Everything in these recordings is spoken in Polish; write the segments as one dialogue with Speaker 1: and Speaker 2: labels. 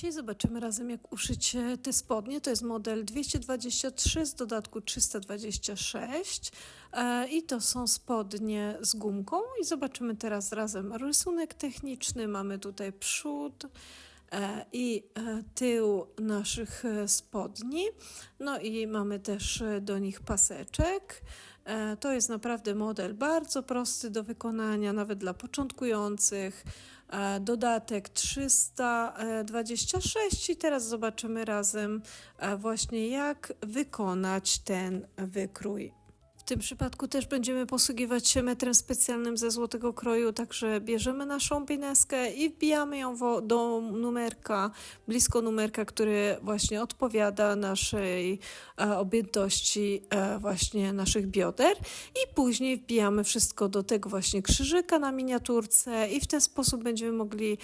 Speaker 1: Dzisiaj zobaczymy razem, jak uszyć te spodnie. To jest model 223 z dodatku 326 e, i to są spodnie z gumką. I zobaczymy teraz razem rysunek techniczny. Mamy tutaj przód e, i e, tył naszych spodni. No i mamy też do nich paseczek. To jest naprawdę model bardzo prosty do wykonania, nawet dla początkujących. Dodatek 326 i teraz zobaczymy razem e, właśnie jak wykonać ten wykrój. Tym przypadku też będziemy posługiwać się metrem specjalnym ze złotego kroju, także bierzemy naszą pineskę i wbijamy ją do numerka, blisko numerka, który właśnie odpowiada naszej e, objętości e, właśnie naszych bioder i później wbijamy wszystko do tego właśnie krzyżyka na miniaturce i w ten sposób będziemy mogli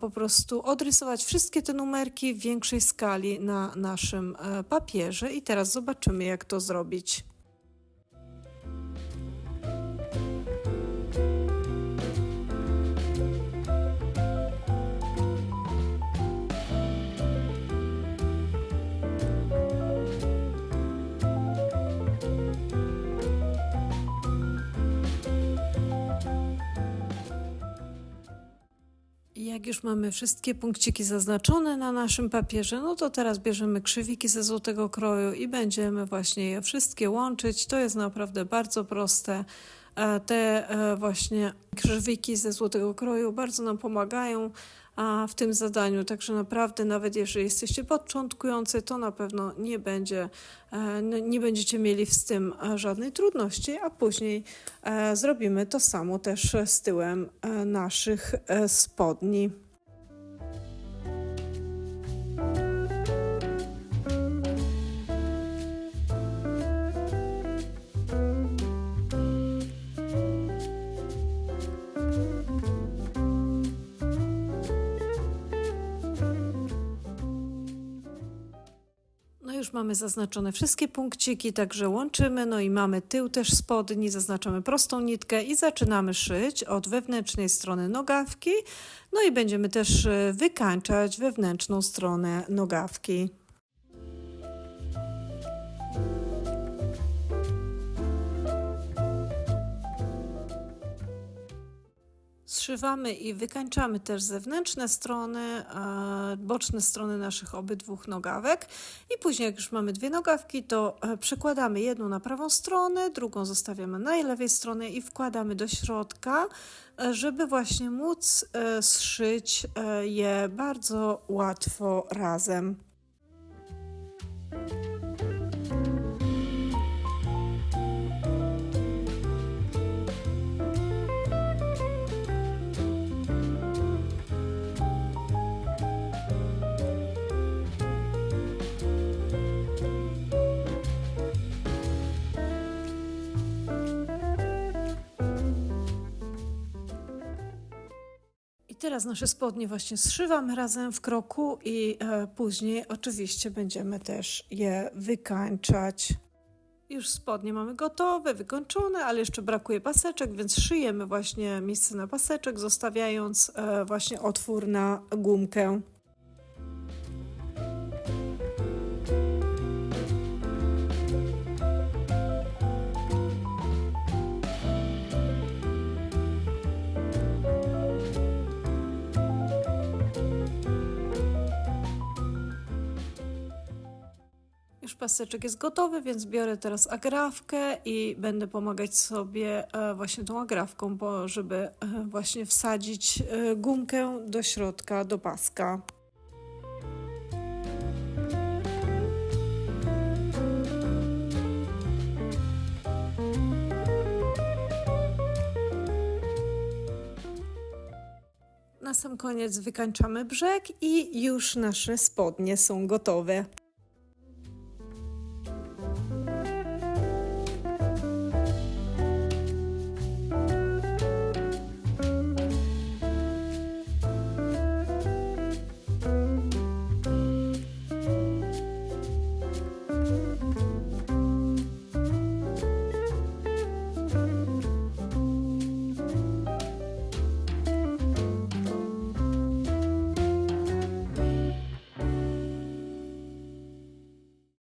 Speaker 1: po prostu odrysować wszystkie te numerki w większej skali na naszym e, papierze i teraz zobaczymy jak to zrobić. Jak już mamy wszystkie punkciki zaznaczone na naszym papierze, no to teraz bierzemy krzywiki ze złotego kroju i będziemy właśnie je wszystkie łączyć. To jest naprawdę bardzo proste. E, Te e, właśnie krzywiki ze złotego kroju bardzo nam pomagają w tym zadaniu, także naprawdę nawet jeżeli jesteście początkujący, to na pewno nie będzie, e, no, nie będziecie mieli z tym e, żadnej trudności, a później e, zrobimy to samo też z tyłem naszych spodni. Mamy zaznaczone wszystkie punkciki, także łączymy, no i mamy tył też spodni, zaznaczamy prostą nitkę i zaczynamy szyć od wewnętrznej strony nogawki, no i będziemy też e, wykańczać wewnętrzną stronę nogawki. Zszywamy i wykańczamy też zewnętrzne strony, e, boczne strony naszych obydwu nogawek i później jak już mamy dwie nogawki, to e, przekładamy jedną na prawą stronę, drugą zostawiamy na lewej stronie i wkładamy do środka, e, żeby właśnie móc zszyć je bardzo łatwo razem. Teraz nasze spodnie właśnie zszywamy razem w kroku i e, później oczywiście będziemy też je wykańczać. Już spodnie mamy gotowe, wykończone, ale jeszcze brakuje paseczek, więc szyjemy właśnie miejsce na paseczek, zostawiając e, właśnie otwór na gumkę. Już paseczek jest gotowy, więc biorę teraz agrafkę i będę pomagać sobie e, właśnie tą agrafką, bo żeby e, właśnie wsadzić e, gumkę do środka, do paska. Na sam koniec wykańczamy brzeg i już nasze spodnie są gotowe.